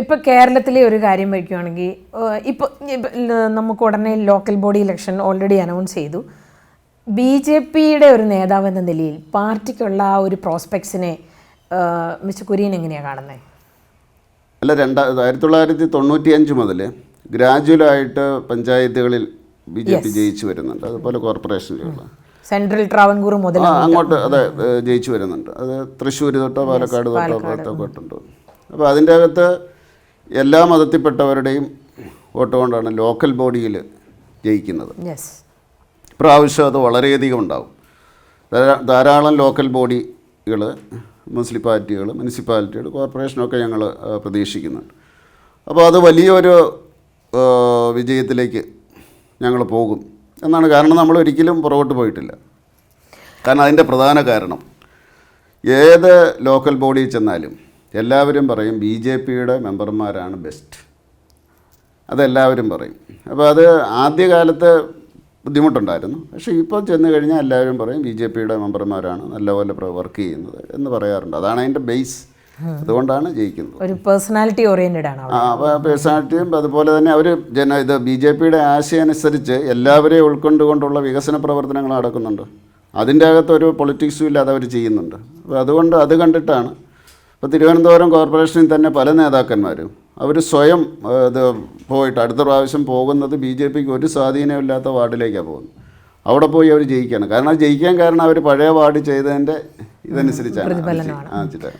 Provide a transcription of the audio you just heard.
ഇപ്പൊ കേരളത്തിലെ ഒരു കാര്യം വയ്ക്കുകയാണെങ്കിൽ ഇപ്പോൾ നമുക്ക് ഉടനെ local body election already announce ചെയ്തു. ബി ജെ പിയുടെ ഒരു നേതാവ് എന്ന നിലയിൽ പാർട്ടിക്കുള്ള ആ ഒരു പ്രോസ്പെക്ട്സിനെ മിസ്റ്റർ കുര്യൻ എങ്ങനെയാണ് കാണുന്നത് അല്ല രണ്ടാ ആയിരത്തി തൊള്ളായിരത്തി തൊണ്ണൂറ്റി അഞ്ച് മുതൽ ഗ്രാജുവലായിട്ട് പഞ്ചായത്തുകളിൽ ബി ജെ പി ജയിച്ചു വരുന്നുണ്ട്. അതുപോലെ കോർപ്പറേഷനിലുള്ള സെൻട്രൽ ട്രാവൻകൂർ മുതൽ അങ്ങോട്ട് അതെ ജയിച്ചു വരുന്നുണ്ട്. അത് തൃശ്ശൂർ തൊട്ടോ പാലക്കാട് തൊട്ടോ തൊട്ടുണ്ട് അപ്പോൾ അതിന്റെ അകത്ത് എല്ലാ മതത്തിൽപ്പെട്ടവരുടെയും വോട്ട് കൊണ്ടാണ് ലോക്കൽ ബോഡിയിൽ ജയിക്കുന്നത്. പ്രാവശ്യം അത് വളരെയധികം ഉണ്ടാവും. ധാരാളം ലോക്കൽ ബോഡികൾ മുനിസിപ്പാലിറ്റികൾ മുനിസിപ്പാലിറ്റികൾ കോർപ്പറേഷനൊക്കെ ഞങ്ങൾ പ്രതീക്ഷിക്കുന്നുണ്ട്. അപ്പോൾ അത് വലിയൊരു വിജയത്തിലേക്ക് ഞങ്ങൾ പോകും എന്നാണ് കാരണം നമ്മൾ ഒരിക്കലും പുറകോട്ട് പോയിട്ടില്ല. കാരണം അതിന്റെ പ്രധാന കാരണം ഏത് ലോക്കൽ ബോഡിയിൽ ചെന്നാലും എല്ലാവരും പറയും ബി ജെ പിയുടെ മെമ്പർമാരാണ് ബെസ്റ്റ്. അതെല്ലാവരും പറയും. അപ്പോൾ അത് ആദ്യകാലത്ത് ബുദ്ധിമുട്ടുണ്ടായിരുന്നു. പക്ഷേ ഇപ്പോൾ ചെന്ന് കഴിഞ്ഞാൽ എല്ലാവരും പറയും ബി ജെ പിയുടെ മെമ്പർമാരാണ് നല്ലപോലെ വർക്ക് ചെയ്യുന്നത് എന്ന് പറയാറുണ്ട്. അതാണ് അതിന്റെ ബേസ്. അതുകൊണ്ടാണ് ജയിക്കുന്നത്. ഒരു പേഴ്സണാലിറ്റി ഓറിയന്റഡ് ആണ് ആ അപ്പോൾ പേഴ്സണാലിറ്റിയും അതുപോലെ തന്നെ അവർ ജന ഇത് ബി ജെ പിയുടെ ആശയം അനുസരിച്ച് എല്ലാവരെയും ഉൾക്കൊണ്ടുകൊണ്ടുള്ള വികസന പ്രവർത്തനങ്ങൾ നടക്കുന്നുണ്ട്. അതിന്റെ അകത്ത് ഒരു പൊളിറ്റിക്സും ഇല്ലാതെ അവർ ചെയ്യുന്നുണ്ട്. അപ്പോൾ അതുകൊണ്ട് അത് കണ്ടിട്ടാണ് ഇപ്പോൾ തിരുവനന്തപുരം കോർപ്പറേഷനിൽ തന്നെ പല നേതാക്കന്മാരും. അവർ സ്വയം ഇത് പോയിട്ട് അടുത്ത പ്രാവശ്യം പോകുന്നത് ബി ജെ പിക്ക് ഒരു സ്വാധീനമില്ലാത്ത വാർഡിലേക്കാണ് പോകുന്നത്. അവിടെ പോയി അവർ ജയിക്കുകയാണ് കാരണം ജയിക്കാൻ കാരണം അവർ പഴയ വാർഡ് ചെയ്തതിന്റെ ഇതനുസരിച്ചാണ്. ആ, ചില